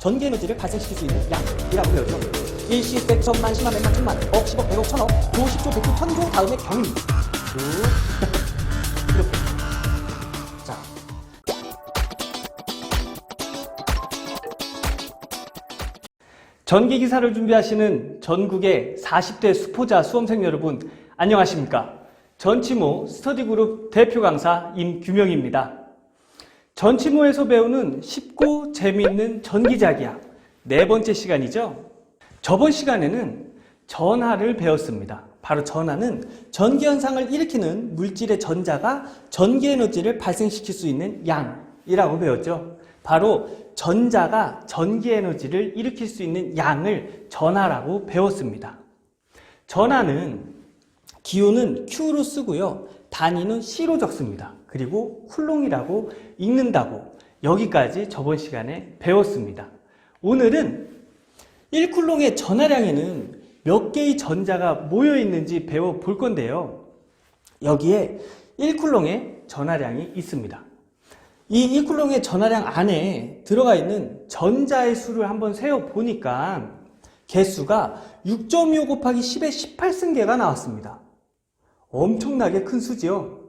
전기 에너지를 발생시킬 수 있는 양이라고 배웠죠. 일시, 백, 천만, 십만, 백만, 천만, 억, 십억, 백억, 천억, 조, 십조, 백조, 천조 다음에. 쭉 이렇게. 자, 전기 기사를 준비하시는 전국의 40대 수포자 수험생 여러분 안녕하십니까? 전치모 스터디그룹 대표 강사 임규명입니다. 전치모에서 배우는 쉽고 재미있는 전기자기학 네 번째 시간이죠. 저번 시간에는 전하를 배웠습니다. 바로 전하는 전기 현상을 일으키는 물질의 전자가 전기 에너지를 발생시킬 수 있는 양이라고 배웠죠. 바로 전자가 전기 에너지를 일으킬 수 있는 양을 전하라고 배웠습니다. 전하는 기호는 Q로 쓰고요. 단위는 C로 적습니다. 그리고 쿨롱이라고 읽는다고 여기까지 저번 시간에 배웠습니다. 오늘은 1쿨롱의 전하량에는 몇 개의 전자가 모여 있는지 배워 볼 건데요. 여기에 1쿨롱의 전하량이 있습니다. 이 1쿨롱의 전하량 안에 들어가 있는 전자의 수를 한번 세어 보니까 개수가 6.25 곱하기 10의 18승계가 나왔습니다. 엄청나게 큰 수지요.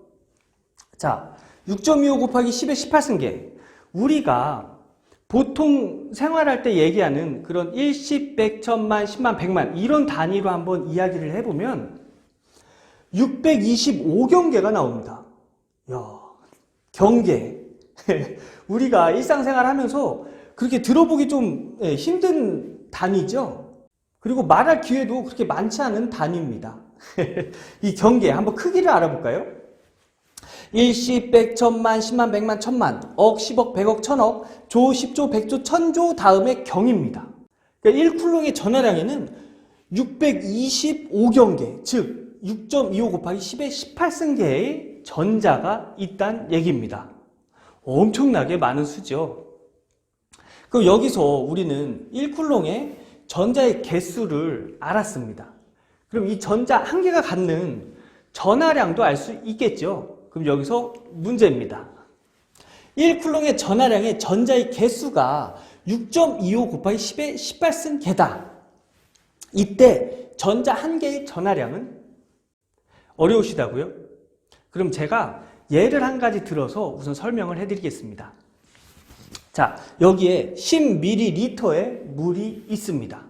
자, 6.25 곱하기 10의 18승계. 우리가 보통 생활할 때 얘기하는 그런 일십, 백, 천만, 십만, 백만 이런 단위로 한번 이야기를 해보면 625경계가 나옵니다. 야, 경계. 우리가 일상생활 하면서 그렇게 들어보기 좀 예, 힘든 단위죠. 그리고 말할 기회도 그렇게 많지 않은 단위입니다. 이 경계 한번 크기를 알아볼까요? 일시, 백, 천만, 십만, 백만, 천만, 억, 십억, 백억, 천억, 조, 십조, 백조, 천조 다음에 경입니다. 그러니까 1쿨롱의 전화량에는 625경계, 즉 6.25 곱하기 10의 18승계의 전자가 있다는 얘기입니다. 엄청나게 많은 수죠. 그럼 여기서 우리는 1쿨롱의 전자의 개수를 알았습니다. 그럼 이 전자 한 개가 갖는 전하량도 알 수 있겠죠. 그럼 여기서 문제입니다. 1쿨롱의 전하량의 전자의 개수가 6.25 곱하기 10의 18승 개다. 이때 전자 한 개의 전하량은 어려우시다고요? 그럼 제가 예를 한 가지 들어서 우선 설명을 해드리겠습니다. 자, 여기에 10ml의 물이 있습니다.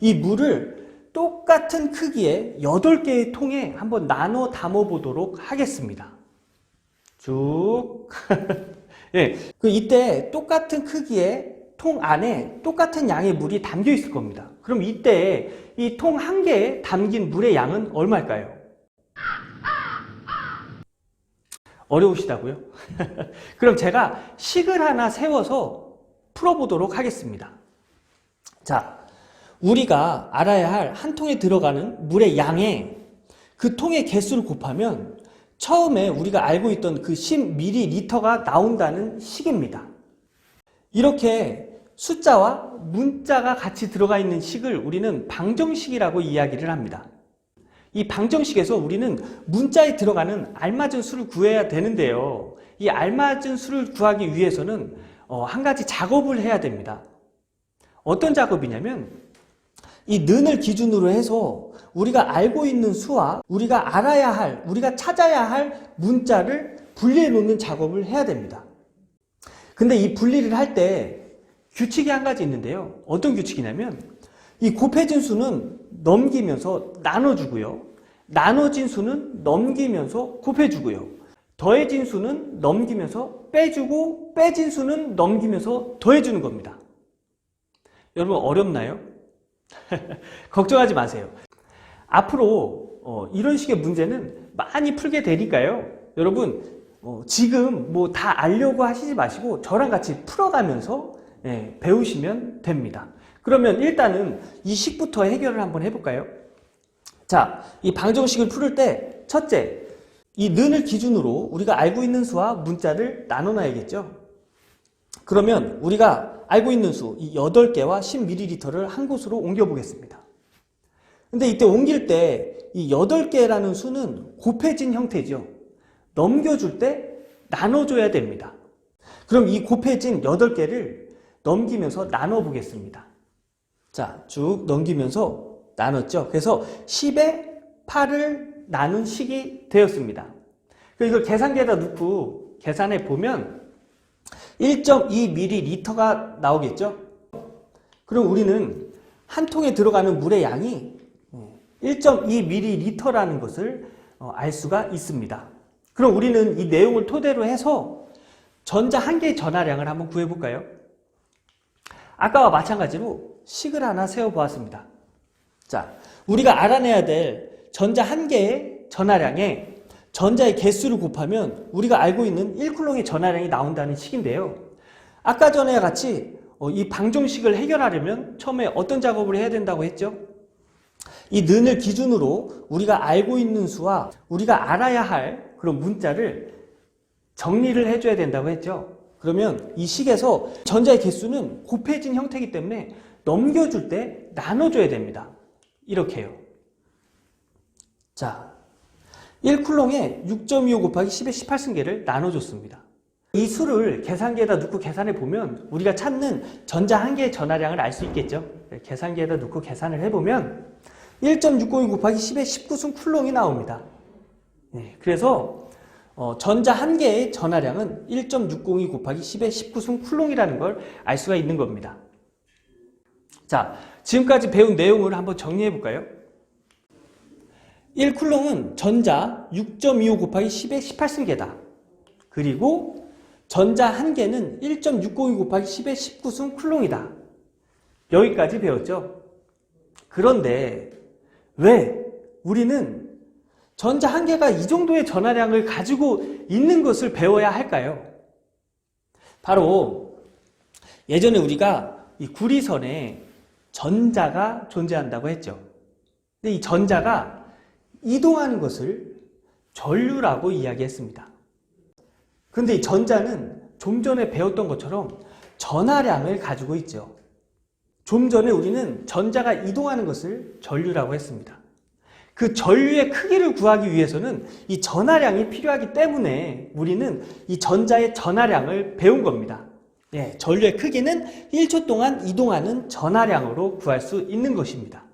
이 물을 똑같은 크기의 8개의 통에 한번 나눠 담아 보도록 하겠습니다. 쭉. 예. 그 이때 똑같은 크기의 통 안에 똑같은 양의 물이 담겨 있을 겁니다. 그럼 이때 이 통 한 개에 담긴 물의 양은 얼마일까요? 어려우시다고요? 그럼 제가 식을 하나 세워서 풀어보도록 하겠습니다. 자, 우리가 알아야 할 한 통에 들어가는 물의 양에 그 통의 개수를 곱하면 처음에 우리가 알고 있던 그 10ml가 나온다는 식입니다. 이렇게 숫자와 문자가 같이 들어가 있는 식을 우리는 방정식이라고 이야기를 합니다. 이 방정식에서 우리는 문자에 들어가는 알맞은 수를 구해야 되는데요. 이 알맞은 수를 구하기 위해서는 어, 한 가지 작업을 해야 됩니다. 어떤 작업이냐면 이 는을 기준으로 해서 우리가 알고 있는 수와 우리가 알아야 할, 우리가 찾아야 할 문자를 분리해 놓는 작업을 해야 됩니다. 근데 이 분리를 할 때 규칙이 한 가지 있는데요. 어떤 규칙이냐면 이 곱해진 수는 넘기면서 나눠주고요. 나눠진 수는 넘기면서 곱해주고요. 더해진 수는 넘기면서 빼주고 빼진 수는 넘기면서 더해주는 겁니다. 여러분 어렵나요? 걱정하지 마세요. 앞으로 어, 이런 식의 문제는 많이 풀게 되니까요. 여러분 어, 지금 뭐 다 알려고 하시지 마시고 저랑 같이 풀어가면서 예, 배우시면 됩니다. 그러면 일단은 이 식부터 해결을 한번 해볼까요? 자, 이 방정식을 풀을 때 첫째, 이 는을 기준으로 우리가 알고 있는 수와 문자를 나눠놔야겠죠? 그러면 우리가 알고 있는 수, 이 8개와 10ml를 한 곳으로 옮겨보겠습니다. 근데 이때 옮길 때 이 8개라는 수는 곱해진 형태죠. 넘겨줄 때 나눠줘야 됩니다. 그럼 이 곱해진 8개를 넘기면서 나눠 보겠습니다. 자, 쭉 넘기면서 나눴죠. 그래서 10에 8을 나눈 식이 되었습니다. 이걸 계산기에다 넣고 계산해 보면 1.2ml가 나오겠죠? 그럼 우리는 한 통에 들어가는 물의 양이 1.2ml라는 것을 어, 알 수가 있습니다. 그럼 우리는 이 내용을 토대로 해서 전자 한 개의 전하량을 한번 구해볼까요? 아까와 마찬가지로 식을 하나 세워보았습니다. 자, 우리가 알아내야 될 전자 한 개의 전하량에 전자의 개수를 곱하면 우리가 알고 있는 1쿨롱의 전하량이 나온다는 식인데요. 아까 전에와 같이 어, 이 방정식을 해결하려면 처음에 어떤 작업을 해야 된다고 했죠? 이 는을 기준으로 우리가 알고 있는 수와 우리가 알아야 할 그런 문자를 정리를 해줘야 된다고 했죠. 그러면 이 식에서 전자의 개수는 곱해진 형태이기 때문에 넘겨줄 때 나눠줘야 됩니다. 이렇게요. 자, 1쿨롱에 6.25 곱하기 10의 18승계를 나눠줬습니다. 이 수를 계산기에다 넣고 계산해 보면 우리가 찾는 전자 한 개의 전하량을 알 수 있겠죠. 계산기에다 넣고 계산을 해보면 1.602 곱하기 10의 19승 쿨롱이 나옵니다. 네, 그래서 어, 전자 한 개의 전하량은 1.602 곱하기 10의 19승 쿨롱이라는 걸 알 수가 있는 겁니다. 자, 지금까지 배운 내용을 한번 정리해 볼까요? 1쿨롱은 전자 6.25 곱하기 10의 18승계다. 그리고 전자 한 개는 1.602 곱하기 10의 19승 쿨롱이다. 여기까지 배웠죠? 그런데 왜 우리는 전자 한 개가 이 정도의 전하량을 가지고 있는 것을 배워야 할까요? 바로 예전에 우리가 이 구리선에 전자가 존재한다고 했죠. 근데 이 전자가 이동하는 것을 전류라고 이야기했습니다. 근데 이 전자는 좀 전에 배웠던 것처럼 전하량을 가지고 있죠. 좀 전에 우리는 전자가 이동하는 것을 전류라고 했습니다. 그 전류의 크기를 구하기 위해서는 이 전하량이 필요하기 때문에 우리는 이 전자의 전하량을 배운 겁니다. 예, 전류의 크기는 1초 동안 이동하는 전하량으로 구할 수 있는 것입니다.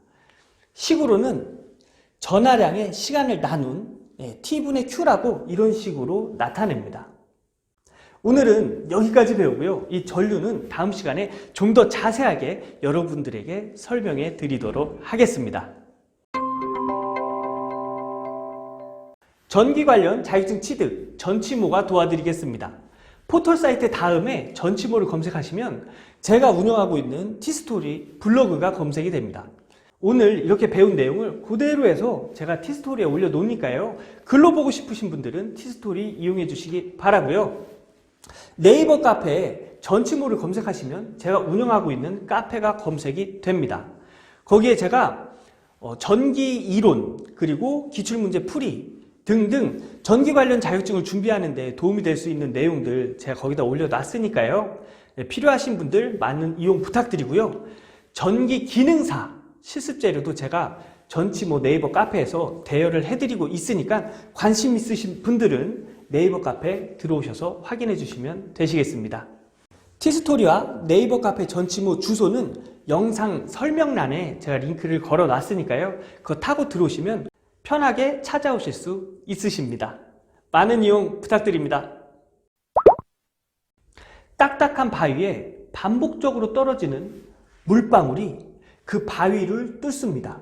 식으로는 전하량의 시간을 나눈 예, T분의 Q라고 이런 식으로 나타냅니다. 오늘은 여기까지 배우고요. 이 전류는 다음 시간에 좀 더 자세하게 여러분들에게 설명해 드리도록 하겠습니다. 전기 관련 자격증 취득 전치모가 도와드리겠습니다. 포털 사이트 다음에 전치모를 검색하시면 제가 운영하고 있는 티스토리 블로그가 검색이 됩니다. 오늘 이렇게 배운 내용을 그대로 해서 제가 티스토리에 올려놓으니까요. 글로 보고 싶으신 분들은 티스토리 이용해 주시기 바라고요. 네이버 카페에 전치모를 검색하시면 제가 운영하고 있는 카페가 검색이 됩니다. 거기에 제가 어, 전기 이론 그리고 기출문제 풀이 등등 전기 관련 자격증을 준비하는 데 도움이 될 수 있는 내용들 제가 거기다 올려놨으니까요. 네, 필요하신 분들 많은 이용 부탁드리고요. 전기 기능사 실습 재료도 제가 전치 모 네이버 카페에서 대여를 해드리고 있으니까 관심 있으신 분들은 네이버 카페 들어오셔서 확인해 주시면 되시겠습니다. 티스토리와 네이버 카페 전치모 주소는 영상 설명란에 제가 링크를 걸어 놨으니까요. 그거 타고 들어오시면 편하게 찾아오실 수 있으십니다. 많은 이용 부탁드립니다. 딱딱한 바위에 반복적으로 떨어지는 물방울이 그 바위를 뚫습니다.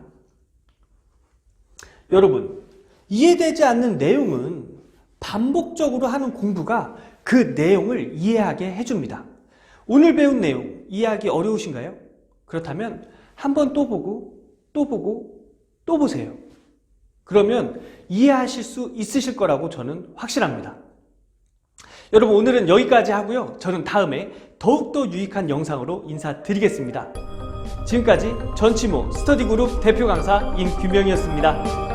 여러분, 이해되지 않는 내용은 반복적으로 하는 공부가 그 내용을 이해하게 해줍니다. 오늘 배운 내용 이해하기 어려우신가요? 그렇다면 한 번 또 보고 또 보고 또 보세요. 그러면 이해하실 수 있으실 거라고 저는 확실합니다. 여러분 오늘은 여기까지 하고요. 저는 다음에 더욱더 유익한 영상으로 인사드리겠습니다. 지금까지 전치모 스터디그룹 대표 강사 임규명이었습니다.